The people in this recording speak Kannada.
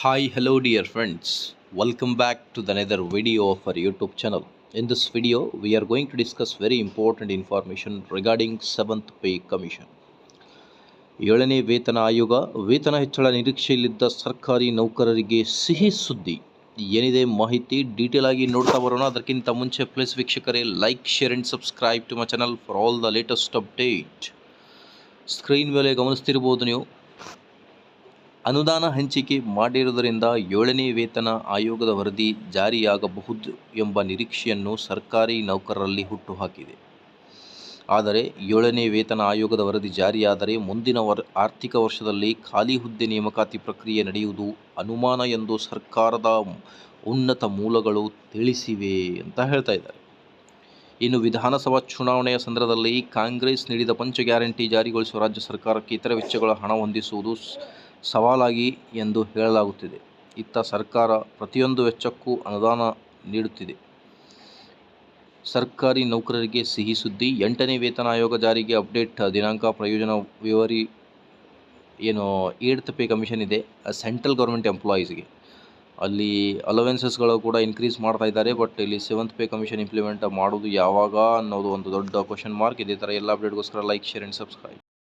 Hi hello dear friends welcome back to the another video for YouTube channel in this video we are going to discuss very important information regarding seventh pay commission ಏಳನೇ ವೇತನ ಆಯೋಗ ವೇತನ ಹೆಚ್ಚಳ ನಿರೀಕ್ಷೆಯಲ್ಲಿದ್ದ ಸರ್ಕಾರಿ ನೌಕರರಿಗೆ ಸಿಹಿ ಸುದ್ದಿ. ಏನಿದೆ ಮಾಹಿತಿ ಡೀಟೇಲ್ ಆಗಿ ನೋಡ್ತಾ ಬರೋಣ. ಅದಕ್ಕಿಂತ ಮುಂಚೆ ಪ್ಲೀಸ್ ವೀಕ್ಷಕರೇ like share and subscribe to my channel for all the latest update screen ಮೇಲೆ ಗಮನಿಸ್ತಿರ್ಬೋದು ನೀವು. ಅನುದಾನ ಹಂಚಿಕೆ ಮಾಡಿರುವುದರಿಂದ ಏಳನೇ ವೇತನ ಆಯೋಗದ ವರದಿ ಜಾರಿಯಾಗಬಹುದು ಎಂಬ ನಿರೀಕ್ಷೆಯನ್ನು ಸರ್ಕಾರಿ ನೌಕರರಲ್ಲಿ ಹುಟ್ಟುಹಾಕಿದೆ ಆದರೆ ಏಳನೇ ವೇತನ ಆಯೋಗದ ವರದಿ ಜಾರಿಯಾದರೆ ಮುಂದಿನ ವರ್, ಆರ್ಥಿಕ ವರ್ಷದಲ್ಲಿ ಖಾಲಿ ಹುದ್ದೆ ನೇಮಕಾತಿ ಪ್ರಕ್ರಿಯೆ ನಡೆಯುವುದು ಅನುಮಾನ ಎಂದು ಸರ್ಕಾರದ ಉನ್ನತ ಮೂಲಗಳು ತಿಳಿಸಿವೆ ಅಂತ ಹೇಳ್ತಾ ಇದ್ದಾರೆ. ಇನ್ನು ವಿಧಾನಸಭಾ ಚುನಾವಣೆಯ ಸಂದರ್ಭದಲ್ಲಿ ಕಾಂಗ್ರೆಸ್ ನೀಡಿದ ಪಂಚ ಗ್ಯಾರಂಟಿ ಜಾರಿಗೊಳಿಸುವ ರಾಜ್ಯ ಸರ್ಕಾರಕ್ಕೆ ಇತರ ವೆಚ್ಚಗಳ ಹಣ ಹೊಂದಿಸುವುದು ಸವಾಲಾಗಿ ಎಂದು ಹೇಳಲಾಗುತ್ತಿದೆ. ಇತ್ತ ಸರ್ಕಾರ ಪ್ರತಿಯೊಂದು ವೆಚ್ಚಕ್ಕೂ ಅನುದಾನ ನೀಡುತ್ತಿದೆ. ಸರ್ಕಾರಿ ನೌಕರರಿಗೆ ಸಿಹಿ ಸುದ್ದಿ. ಎಂಟನೇ ವೇತನ ಆಯೋಗ ಜಾರಿಗೆ ಅಪ್ಡೇಟ್. ದಿನಾಂಕ ಪ್ರಯೋಜನ ವಿವರಿ ಏನು ಏಡ್ತ್ ಪೇ ಕಮಿಷನ್ ಇದೆ ಸೆಂಟ್ರಲ್ ಗೌರ್ಮೆಂಟ್ ಎಂಪ್ಲಾಯೀಸ್ಗೆ. ಅಲ್ಲಿ ಅಲವೆನ್ಸಸ್ಗಳು ಕೂಡ ಇನ್ಕ್ರೀಸ್ ಮಾಡ್ತಾ ಇದ್ದಾರೆ, ಬಟ್ ಇಲ್ಲಿ ಸೆವೆಂತ್ ಪೇ ಕಮಿಷನ್ ಇಂಪ್ಲಿಮೆಂಟ್ ಮಾಡೋದು ಯಾವಾಗ ಅನ್ನೋದು ಒಂದು ದೊಡ್ಡ ಕ್ವಶನ್ ಮಾರ್ಕ್ ಇದೆ ಥರ ಎಲ್ಲ ಅಪ್ಡೇಟ್ಗೋಸ್ಕರ ಲೈಕ್, ಶೇರ್ ಆ್ಯಂಡ್ ಸಬ್ಸ್ಕ್ರೈಬ್.